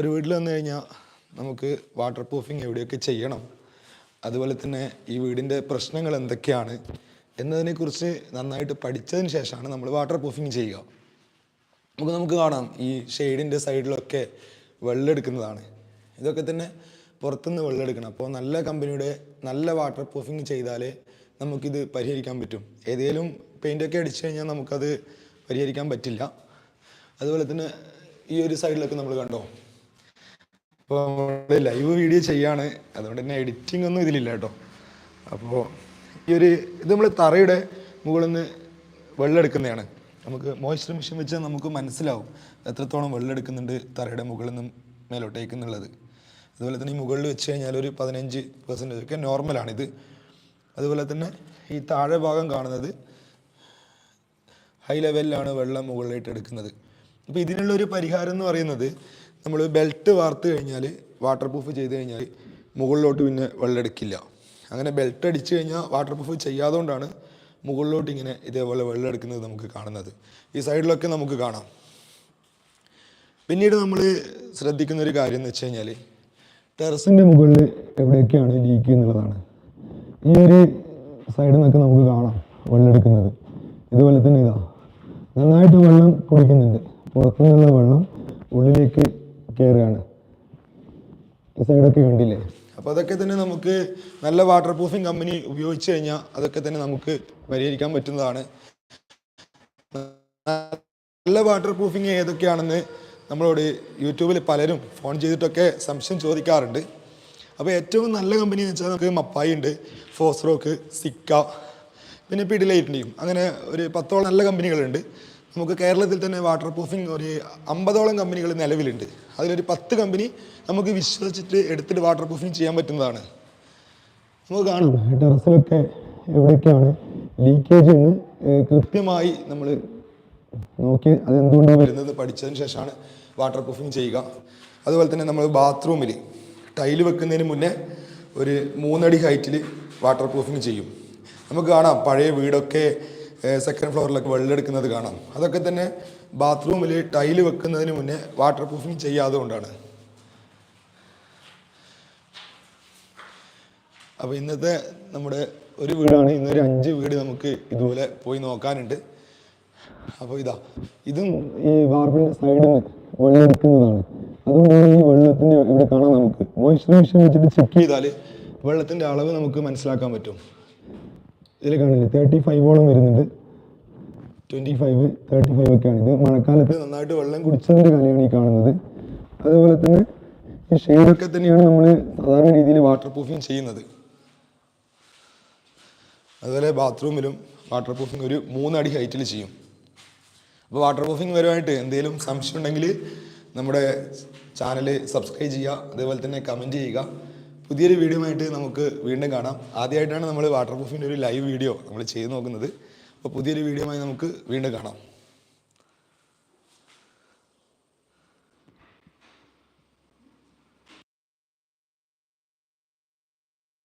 ഒരു വീട്ടിൽ വന്നു കഴിഞ്ഞാൽ നമുക്ക് വാട്ടർ പ്രൂഫിങ് എവിടെയൊക്കെ ചെയ്യണം? അതുപോലെ തന്നെ ഈ വീടിന്റെ പ്രശ്നങ്ങൾ എന്തൊക്കെയാണ്? എന്നതിനെക്കുറിച്ച് നന്നായിട്ട് പഠിച്ചതിന് ശേഷമാണ് നമ്മൾ വാട്ടർ പ്രൂഫിങ് ചെയ്യുക. നമുക്ക് നമുക്ക് കാണാം ഈ ഷെയ്ഡിന്റെ സൈഡിലൊക്കെ വെള്ളം എടുക്കുന്നതാണ് ഇതൊക്കെ തന്നെ പുറത്തുനിന്ന് വെള്ളം എടുക്കണം അപ്പോൾ നല്ല കമ്പനിയുടെ നല്ല വാട്ടർ പ്രൂഫിങ് ചെയ്താലേ നമുക്കിത് പരിഹരിക്കാൻ പറ്റും. ഏതെങ്കിലും പെയിന്റൊക്കെ അടിച്ചു കഴിഞ്ഞാൽ നമുക്കത് പരിഹരിക്കാൻ പറ്റില്ല. അതുപോലെ തന്നെ ഈ ഒരു സൈഡിലൊക്കെ നമ്മൾ കണ്ടോ? അപ്പോൾ നമ്മൾ ലൈവ് വീഡിയോ ചെയ്യാണ്. അതുകൊണ്ട് തന്നെ എഡിറ്റിംഗ് ഒന്നും ഇതിലില്ല കേട്ടോ. അപ്പോൾ ഈ ഒരു ഇത് നമ്മൾ തറയുടെ മുകളിൽ നിന്ന് വെള്ളം എടുക്കുന്നതാണ് നമുക്ക് മോയ്സ്ചർ മെഷീൻ വെച്ചാൽ നമുക്ക് മനസ്സിലാവും എത്രത്തോളം വെള്ളം എടുക്കുന്നുണ്ട് തറയുടെ മുകളിൽ നിന്നും മേലോട്ടേക്ക് എന്നുള്ളത്. അതുപോലെ തന്നെ ഈ മുകളിൽ വെച്ച് കഴിഞ്ഞാൽ ഒരു പതിനഞ്ച് പെർസെന്റേജ് ഒക്കെ നോർമലാണിത് അതുപോലെ തന്നെ ഈ താഴെ ഭാഗം കാണുന്നത് ഹൈ ലെവലിലാണ് വെള്ളം മുകളിലായിട്ട് എടുക്കുന്നത്. അപ്പോൾ ഇതിനുള്ള ഒരു പരിഹാരം എന്ന് പറയുന്നത് നമ്മൾ ബെൽറ്റ് വാർത്ത് കഴിഞ്ഞാൽ വാട്ടർ പ്രൂഫ് ചെയ്ത് കഴിഞ്ഞാൽ മുകളിലോട്ട് പിന്നെ വെള്ളം എടുക്കില്ല അങ്ങനെ ബെൽറ്റ് അടിച്ചു കഴിഞ്ഞാൽ വാട്ടർ പ്രൂഫ് ചെയ്യാതുകൊണ്ടാണ് മുകളിലോട്ട് ഇങ്ങനെ ഇതേപോലെ വെള്ളം എടുക്കുന്നത് നമുക്ക് കാണുന്നത്. ഈ സൈഡിലൊക്കെ നമുക്ക് കാണാം. പിന്നീട് നമ്മൾ ശ്രദ്ധിക്കുന്ന ഒരു കാര്യം എന്ന് വെച്ച് കഴിഞ്ഞാൽ ടെറസിന്റെ മുകളിൽ എവിടെയൊക്കെയാണ് ലീക്ക് എന്നുള്ളതാണ്. ഈ ഒരു സൈഡിൽ നിന്നൊക്കെ നമുക്ക് കാണാം വെള്ളം എടുക്കുന്നത് ഇതുപോലെ തന്നെ ഇതാ. നന്നായിട്ട് വെള്ളം കുടിക്കുന്നുണ്ട്. പുറത്തുനിന്നുള്ള വെള്ളം ഉള്ളിലേക്ക് കയറുകയാണ് ഈ സൈഡൊക്കെ കണ്ടില്ലേ? അപ്പോൾ അതൊക്കെ തന്നെ നമുക്ക് നല്ല വാട്ടർ പ്രൂഫിംഗ് കമ്പനി ഉപയോഗിച്ച് കഴിഞ്ഞാൽ അതൊക്കെ തന്നെ നമുക്ക് പരിഹരിക്കാൻ പറ്റുന്നതാണ്. നല്ല വാട്ടർ പ്രൂഫിങ് ഏതൊക്കെയാണെന്ന് നമ്മളോട് യൂട്യൂബിൽ പലരും ഫോൺ ചെയ്തിട്ടൊക്കെ സംശയം ചോദിക്കാറുണ്ട്. അപ്പോൾ ഏറ്റവും നല്ല കമ്പനി എന്ന് വെച്ചാൽ നമുക്ക് മപ്പായി ഉണ്ട് ഫോസ്റോക്ക് സിക്ക പിന്നെ പിഡിലൈറ്റിന്റെയും അങ്ങനെ ഒരു പത്തോളം നല്ല കമ്പനികളുണ്ട് നമുക്ക് കേരളത്തിൽ തന്നെ വാട്ടർ പ്രൂഫിങ് ഒരു അമ്പതോളം കമ്പനികൾ നിലവിലുണ്ട്. അതിലൊരു പത്ത് കമ്പനി നമുക്ക് വിശ്വസിച്ചിട്ട് എടുത്തിട്ട് വാട്ടർ പ്രൂഫിങ് ചെയ്യാൻ പറ്റുന്നതാണ്. നമുക്ക് കാണാം. ടെറസിലൊക്കെ എവിടെയൊക്കെയാണ്? ലീക്കേജ് എന്ന് കൃത്യമായി നമ്മൾ നോക്കി അതെന്തുകൊണ്ട് എന്തുകൊണ്ടാണ് വരുന്നത് പഠിച്ചതിന് ശേഷമാണ് വാട്ടർ പ്രൂഫിങ് ചെയ്യുക. അതുപോലെ തന്നെ നമ്മൾ ബാത്റൂമിൽ ടൈൽ വെക്കുന്നതിന് മുന്നേ ഒരു മൂന്നടി ഹൈറ്റിൽ വാട്ടർ പ്രൂഫിങ് ചെയ്യും. നമുക്ക് കാണാം പഴയ വീടൊക്കെ സെക്കൻഡ് ഫ്ലോറിലൊക്കെ വെള്ളം എടുക്കുന്നത് കാണാം. അതൊക്കെ തന്നെ ബാത്റൂമിൽ ടൈൽ വെക്കുന്നതിന് മുന്നേ വാട്ടർ പ്രൂഫിങ് ചെയ്യാതെ കൊണ്ടാണ്. അപ്പോൾ ഇന്നത്തെ നമ്മുടെ ഒരു വീടാണ് ഇന്നൊരു അഞ്ച് വീട് നമുക്ക് ഇതുപോലെ പോയി നോക്കാനുണ്ട്. അപ്പോൾ ഇതാ ഇതും ഈ വാർപ്പിന്റെ സൈഡിൽ നിന്ന് വെള്ളം എടുക്കുന്നതാണ്. അതുകൊണ്ടാണ് ഈ വെള്ളത്തിന്റെ ഇവിടെ കാണാം നമുക്ക്. മോയ്സ്ചർ മെഷീൻ വെച്ചിട്ട് ചെക്ക് ചെയ്താൽ വെള്ളത്തിന്റെ അളവ് നമുക്ക് മനസ്സിലാക്കാൻ പറ്റും. ഇതിൽ കാണില്ലേ തേർട്ടി ഫൈവോളം വരുന്നുണ്ട്. ട്വന്റി ഫൈവ് തേർട്ടി ഫൈവ് ഒക്കെയാണ് ഇത് മഴക്കാലത്ത് നന്നായിട്ട് വെള്ളം കുടിച്ചതിന്റെ കലയാണ് ഈ കാണുന്നത്. അതുപോലെ തന്നെ ഈ ഷെയ്ഡൊക്കെ തന്നെയാണ് നമ്മൾ സാധാരണ രീതിയിൽ വാട്ടർ പ്രൂഫിങ് ചെയ്യുന്നത്. അതുപോലെ ബാത്റൂമിലും വാട്ടർ പ്രൂഫിങ് ഒരു മൂന്നടി ഹൈറ്റിൽ ചെയ്യും. അപ്പോൾ വാട്ടർ പ്രൂഫിങ് വരുമായിട്ട് എന്തെങ്കിലും സംശയം ഉണ്ടെങ്കിൽ നമ്മുടെ ചാനൽ സബ്സ്ക്രൈബ് ചെയ്യുക അതേപോലെ തന്നെ കമന്റ് ചെയ്യുക. പുതിയൊരു വീഡിയോ ആയിട്ട് നമുക്ക് വീണ്ടും കാണാം. ആദ്യമായിട്ടാണ് നമ്മൾ വാട്ടർ പ്രൂഫിന്റെ ഒരു ലൈവ് വീഡിയോ നമ്മൾ ചെയ്തു നോക്കുന്നത്. അപ്പോൾ പുതിയൊരു വീഡിയോ ആയി നമുക്ക് വീണ്ടും കാണാം.